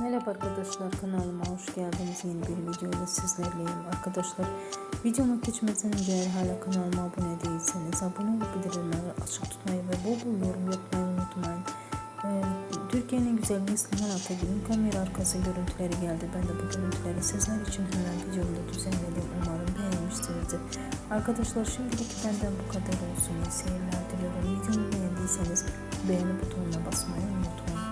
Merhaba arkadaşlar kanalıma hoş geldiniz. Yeni bir video ile sizlerleyim. Arkadaşlar videoma geçmeden önce eğer hala kanalıma abone değilseniz abone olup bildirimleri açık tutmayı ve bol bol yorum yapmayı unutmayın. Ee, Türkiye'nin güzel Neslihan Atagül'ün kamera arkası görüntüleri geldi. Ben de bu görüntüleri sizler için hemen videomda düzenledim. Umarım beğenmişsinizdir. Arkadaşlar şimdilik benden bu kadar olsun. İyi seyirler diliyorum. Videomu beğendiyseniz beğeni butonuna basmayı unutmayın.